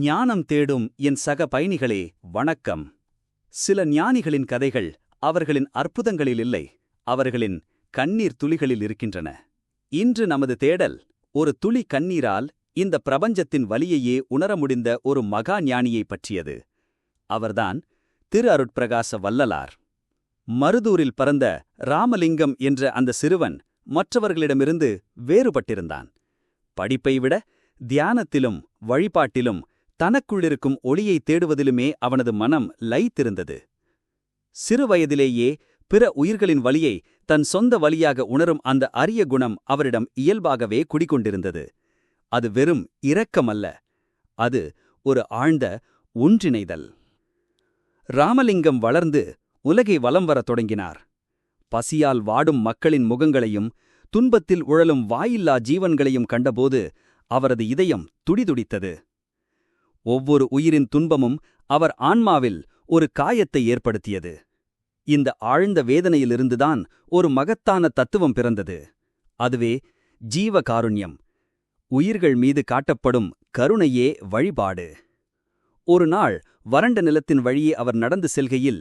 ஞானம் தேடும் என் சக பயணிகளே வணக்கம். சில ஞானிகளின் கதைகள் அவர்களின் அற்புதங்களில் இல்லை அவர்களின் கண்ணீர் துளிகளில் இருக்கின்றன. இன்று நமது தேடல் ஒரு துளி கண்ணீரால் இந்த பிரபஞ்சத்தின் வலியையே உணர முடிந்த ஒரு மகா ஞானியைப் பற்றியது. அவர்தான் திரு அருட்பிரகாச வல்லலார். மருதூரில் பறந்த ராமலிங்கம் என்ற அந்த சிறுவன் மற்றவர்களிடமிருந்து வேறுபட்டிருந்தான். படிப்பை விட தியானத்திலும் வழிபாட்டிலும் தனக்குள்ளிருக்கும் ஒளியை தேடுவதிலுமே அவனது மனம் லைத்திருந்தது சிறுவயதிலேயே பிற உயிர்களின் வழியை தன் சொந்த வழியாக உணரும் அந்த அரிய குணம் அவரிடம் இயல்பாகவே குடிகொண்டிருந்தது. அது வெறும் இரக்கமல்ல அது ஒரு ஆழ்ந்த ஒன்றிணைதல். ராமலிங்கம் வளர்ந்து உலகை வலம் வரத் தொடங்கினார். பசியால் வாடும் மக்களின் முகங்களையும் துன்பத்தில் உழலும் வாயில்லா ஜீவன்களையும் கண்டபோது அவரது இதயம் துடிதுடித்தது. ஒவ்வொரு உயிரின் துன்பமும் அவர் ஆன்மாவில் ஒரு காயத்தை ஏற்படுத்தியது. இந்த ஆழ்ந்த வேதனையிலிருந்துதான் ஒரு மகத்தான தத்துவம் பிறந்தது. அதுவே ஜீவகாருண்யம். உயிர்கள் மீது காட்டப்படும் கருணையே வழிபாடு. ஒரு நாள் வறண்ட நிலத்தின் வழியே அவர் நடந்து செல்கையில்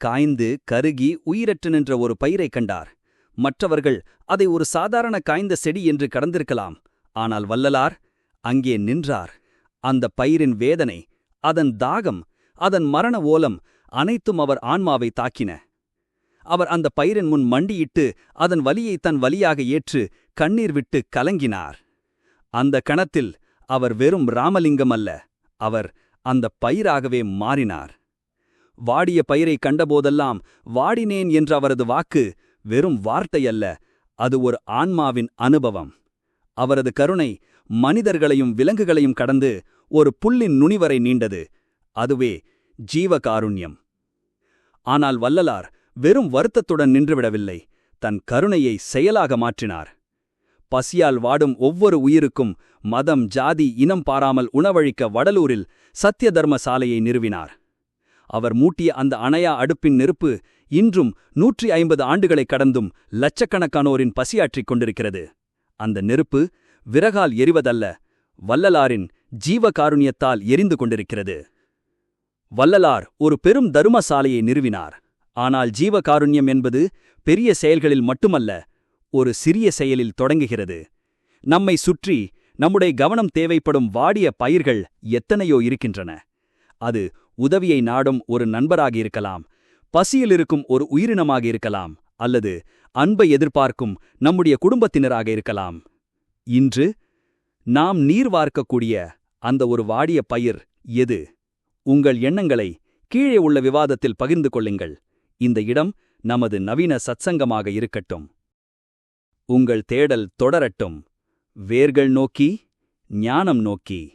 காய்ந்து கருகி உயிரற்று நின்ற ஒரு பயிரைக் கண்டார். மற்றவர்கள் அதை ஒரு சாதாரண காய்ந்த செடி என்று கடந்திருக்கலாம். ஆனால் வல்லலார் அங்கே நின்றார். அந்த பயிரின் வேதனை அதன் தாகம் அதன் மரண ஓலம் அனைத்தும் அவர் ஆன்மாவை தாக்கின. அவர் அந்த பயிரின் முன் மண்டியிட்டு அதன் வலியை தன் வலியாக ஏற்று கண்ணீர் விட்டு கலங்கினார். அந்த கணத்தில் அவர் வெறும் ராமலிங்கம் அல்ல அவர் அந்த பயிராகவே மாறினார். வாடிய பயிரை கண்டபோதெல்லாம் வாடினேன் என்ற அவரது வாக்கு வெறும் வார்த்தையல்ல அது ஒரு ஆன்மாவின் அனுபவம். அவரது கருணை மனிதர்களையும் விலங்குகளையும் கடந்து ஒரு புல்லின் நுனிவரை நீண்டது. அதுவே ஜீவகாருண்யம். ஆனால் வல்லலார் வெறும் வருத்தத்துடன் நின்றுவிடவில்லை. தன் கருணையை செயலாக மாற்றினார். பசியால் வாடும் ஒவ்வொரு உயிருக்கும் மதம் ஜாதி இனம் பாராமல் உணவழிக்க வடலூரில் சத்திய தர்ம சாலையை நிறுவினார். அவர் மூட்டிய அந்த அணையா அடுப்பின் நெருப்பு இன்றும் நூற்றி ஐம்பது ஆண்டுகளைக் கடந்தும் லட்சக்கணக்கானோரின் பசியாற்றிக் கொண்டிருக்கிறது. அந்த நெருப்பு விறகால் எரிவதல்ல வல்லலாரின் ஜீவகாருண்யத்தால் எரிந்து கொண்டிருக்கிறது. வல்லலார் ஒரு பெரும் தருமசாலையை நிறுவினார். ஆனால் ஜீவகாருண்யம் என்பது பெரிய செயல்களில் மட்டுமல்ல ஒரு சிறிய செயலில் தொடங்குகிறது. நம்மை சுற்றி நம்முடைய கவனம் தேவைப்படும் வாடிய பயிர்கள் எத்தனையோ இருக்கின்றன. அது உதவியை நாடும் ஒரு நண்பராக இருக்கலாம் பசியில் இருக்கும் ஒரு உயிரினமாக இருக்கலாம் அல்லது அன்பை எதிர்பார்க்கும் நம்முடைய குடும்பத்தினராக இருக்கலாம். இன்று நாம் நீர் வார்க்கக்கூடிய அந்த ஒரு வாடிய பயிர் எது? உங்கள் எண்ணங்களை கீழே உள்ள விவாதத்தில் பகிர்ந்து கொள்ளுங்கள். இந்த இடம் நமது நவீன சத்சங்கமாக இருக்கட்டும். உங்கள் தேடல் தொடரட்டும். வேர்கள் நோக்கி ஞானம் நோக்கி.